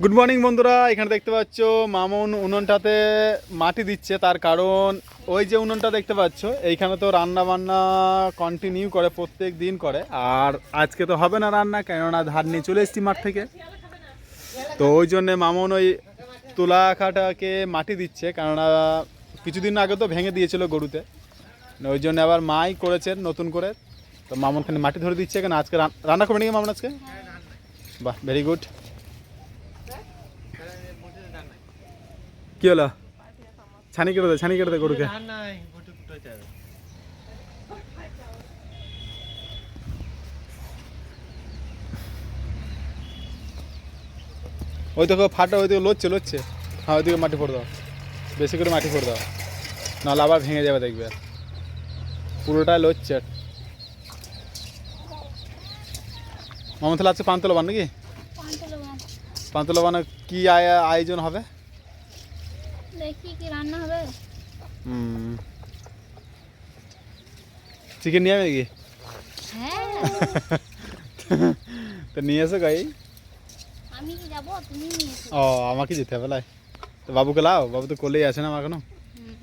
Good morning বন্ধুরা। এখানে দেখতে পাচ্ছ, মামুন উনুনটাতে মাটি দিচ্ছে, তার কারণ ওই যে উনুনটা দেখতে পাচ্ছ, এইখানে তো রান্না বান্না কন্টিনিউ করে, প্রত্যেক দিন করে। আর আজকে তো হবে না রান্না, কেননা ধার নিয়ে চলে এসেছি মাঠ থেকে। তো ওই জন্যে মামুন ওই তুলা কাটাকে মাটি দিচ্ছে, কেননা কিছুদিন আগে তো ভেঙে দিয়েছিল গরুতে। ওই জন্য আবার মাই করেছেন নতুন করে। তো মামুন খানে মাটি ধরে দিচ্ছে কেন? আজকে রান্না করবে নাকি মামুন আজকে? বাহ ভেরি গুড কি হলো? ছানি কেটে দে ছানি কেটে দে গরুকে। ওই তো ফাটা ওই দিকে লড়ছে লড়ছে। হ্যাঁ ওইদিকে মাটি ফোড় দাও। বেশি করে মাটি ফোড় দাও। নাহলে আবার ভেঙে যাবে দেখবে। পুরোটাই লড়ছে। মামা তাহলে আছে পান্তলা বান নাকি পান্তলা বানা কি আয়- আয়োজন হবে দেখি কি রান্না হবে চিকেন নিয়ে যাবে নাকি হ্যাঁ তো নিয়ে এসো গাই আমি কি যাব তুমি নিয়ে এসো ও আমাকে যেতে হবে লাই তো বাবুকে লাও বাবু তো কোলেই আছে না আমার এখনও হুম।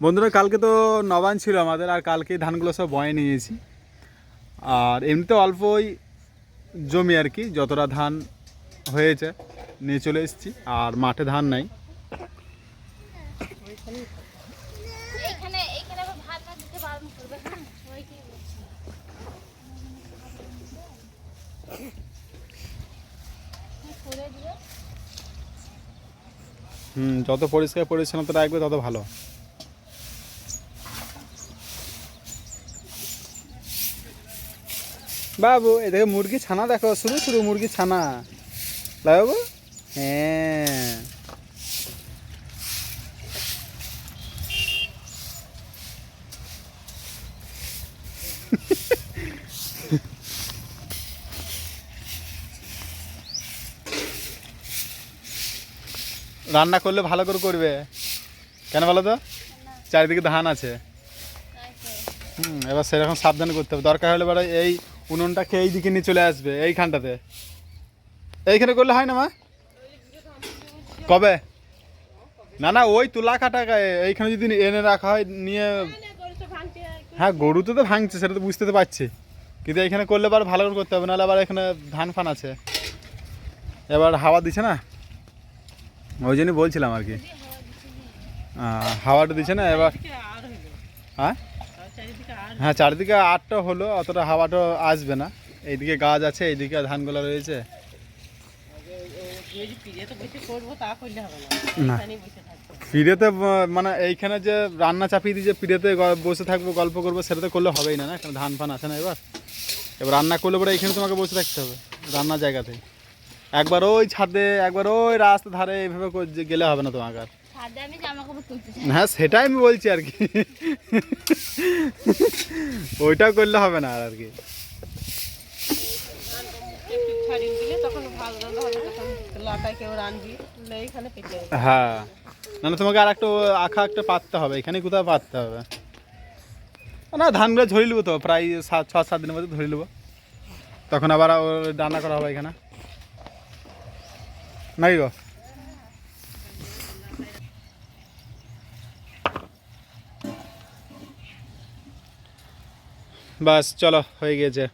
বন্ধুরা কালকে তো নবান ছিল আমাদের আর কালকে ধানগুলো সব বয়ে নিয়েছি আর এমনিতে অল্পই জমি আর কি যতটা ধান হয়েছে নিয়ে চলে এসেছি আর মাঠে ধান নাই। হুম যত পরিষ্কার পরিচ্ছন্নতা রাখবে তত ভালো। বাবু এ দেখো মুরগি ছানা দেখো শুরু শুরু মুরগি ছানা। বাবু হ্যাঁ। রান্না করলে ভালো করে করবে। কেন বলো তো? চারিদিকে ধান আছে। হুম এবার সেরকম সাবধান করতে হবে। দরকার হলে এবার এই উনুনটাকে এই দিকে নিয়ে চলে আসবে এইখানটাতে। এইখানে করলে হয় না মা? কবে? না না ওই তুলা কাটা গায়ে এইখানে যদি এনে রাখা হয় নিয়ে হ্যাঁ গরু তো তো ভাঙছে সেটা তো বুঝতে তো পারছি। কিন্তু এইখানে করলে আবার ভালো করে করতে হবে নাহলে আবার এখানে ধান ফান আছে। এবার হাওয়া দিচ্ছে না? ওই জন্যই বলছিলাম আর কি। হাওয়াটা দিচ্ছে না এবার হ্যাঁ? হ্যাঁ চারিদিকে আটটা হলো অতটা হাওয়াটা আসবে না। এইদিকে গাছ আছে এইদিকে ধানগুলো রয়েছে। না। ফিরেতে মানে এইখানে যে রান্না চাপিয়ে দিয়ে যে ফিরেতে বসে থাকব গল্প করব সেটা তো করলে হবেই না না? কারণ ধান ফান আছে না এবার? এবার রান্না করলে পরে এইখানে তোমাকে বসে থাকতে হবে রান্নার জায়গাতে। একবার ওই ছাদে একবার ওই রাস্তা ধারে এইভাবে গেলে হবে না তোমাকে আর। হ্যাঁ সেটাই আমি বলছি আর কি। ওইটাও করলে হবে না আর আর কি। হ্যাঁ না না তোমাকে আর একটা আখা একটা পাততে হবে এখানে কোথাও পাততে হবে। না ধানগুলো ধরে নেব তো প্রায় সাত ছ সাত দিনের মধ্যে ধরে নেব। তখন আবার ও রান্না করা হবে এখানে। নাকি গো? বাস চলো হয়ে গিয়েছে।